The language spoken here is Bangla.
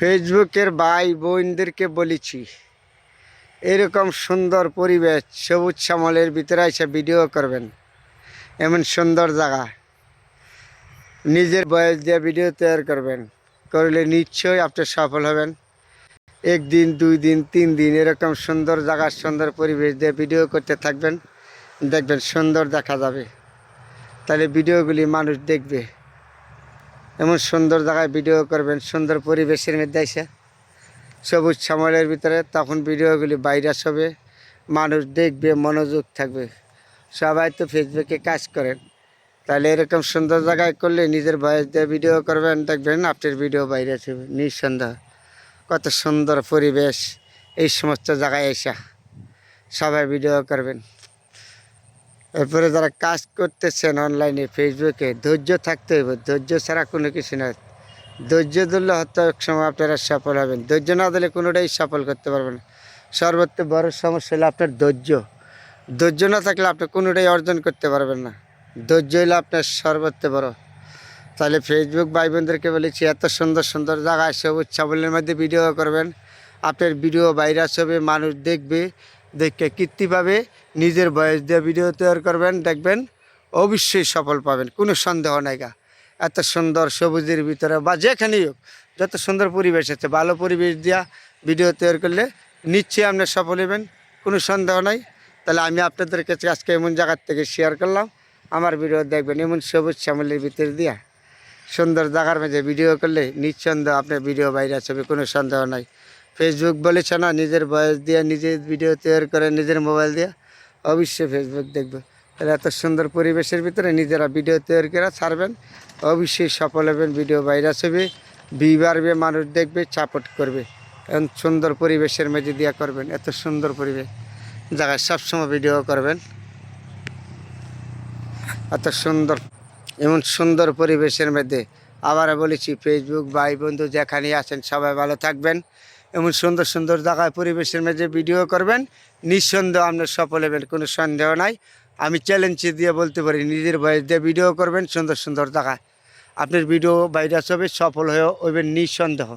ফেসবুকের ভাই বোনদেরকে বলেছি, এরকম সুন্দর পরিবেশ, সবুজ শ্যামলের ভিতরে এসে ভিডিও করবেন। এমন সুন্দর জায়গা। নিজের বয়স দিয়ে ভিডিও তৈরি করবেন। করলে নিশ্চয়ই আপনি সফল হবেন। একদিন, দুই দিন, তিন দিন এরকম সুন্দর জায়গা, সুন্দর পরিবেশ দিয়ে ভিডিও করতে থাকবেন। দেখবেন সুন্দর দেখা যাবে। তাহলে ভিডিওগুলি মানুষ দেখবে। এমন সুন্দর জায়গায় ভিডিও করবেন, সুন্দর পরিবেশের মধ্যে এসে সবুজ শ্যামলের ভিতরে তখন ভিডিওগুলি ভাইরাস হবে, মানুষ দেখবে, মনোযোগ থাকবে। সবাই তো ফেসবুকে কাজ করেন। তাহলে এরকম সুন্দর জায়গায় করলে নিজের বয়স দিয়ে ভিডিও করবেন, দেখবেন আপনার ভিডিও বাইরে হবে, নিঃসন্দেহ। কত সুন্দর পরিবেশ এই সমস্ত জায়গায় এসে সবাই ভিডিও করবেন। এরপরে যারা কাজ করতেছেন অনলাইনে ফেসবুকে ধৈর্য থাকতে হবে ধৈর্য ছাড়া কোনো কিছু না ধৈর্য ধরলে হয়তো এক সময় আপনারা সফল হবেন। ধৈর্য না দিলে কোনোটাই সফল করতে পারবেন সর্বোচ্চ বড় সমস্যা হলো আপনার ধৈর্য। ধৈর্য না থাকলে আপনি কোনোটাই অর্জন করতে পারবেন না। ধৈর্য হলো আপনার সর্বোচ্চ বড়। তাহলে ফেসবুক ভাই বোনদেরকে বলেছি, এত সুন্দর সুন্দর জায়গায় সবুজ সাবলের মধ্যে ভিডিও করবেন। আপনার ভিডিও ভাইরাস হবে, মানুষ দেখবে। দেখে পাবে, নিজের বয়স দিয়ে ভিডিও তৈরি করবেন, দেখবেন অবশ্যই সফল পাবেন, কোনো সন্দেহ নাই গা। এত সুন্দর সবুজের ভিতরে বা যেখানেই হোক, যত সুন্দর পরিবেশ আছে, ভালো পরিবেশ দিয়া ভিডিও তৈরি করলে নিশ্চয়ই আপনার সফল হবেন কোনো সন্দেহ নাই। তাহলে আমি আপনাদের কাছে আজকে এমন জায়গার থেকে শেয়ার করলাম, আমার ভিডিও দেখবেন, এমন সবুজ শ্যামলের ভিতরে দিয়া। সুন্দর জায়গার মাঝে ভিডিও করলে নিঃসন্দেহ আপনার ভিডিও বাইরে আসবে কোনো সন্দেহ নাই। ফেসবুক বলেছে না নিজের বয়স দিয়ে নিজে ভিডিও তৈরি করে নিজের মোবাইল দিয়ে অবশ্যই ফেসবুক দেখবে। তাহলে এত সুন্দর পরিবেশের ভিতরে নিজেরা ভিডিও তৈরি করে ছাড়বেন, অবশ্যই সফল হবেন ভিডিও ভাইরাস হবে বি বাড়বে, মানুষ দেখবে সাপোর্ট করবে। এমন সুন্দর পরিবেশের মেঝে দিয়া করবেন, এত সুন্দর পরিবেশ, জায়গায় সবসময় ভিডিও করবেন। এত সুন্দর, এমন সুন্দর পরিবেশের মধ্যে আবার বলেছি ফেসবুক ভাই বন্ধু যেখানে আছেন সবাই ভালো থাকবেন। এমন সুন্দর সুন্দর জায়গায় পরিবেশের মাঝে ভিডিও করবেন। নিঃসন্দেহ আপনার সফল হবেন কোনো সন্দেহ নাই। আমি চ্যালেঞ্জ দিয়ে বলতে পারি, নিজের বয়স দিয়ে ভিডিও করবেন সুন্দর সুন্দর জায়গায়। আপনার ভিডিও ভাইরাস হবে সফল হয়ে হইবেন নিঃসন্দেহ।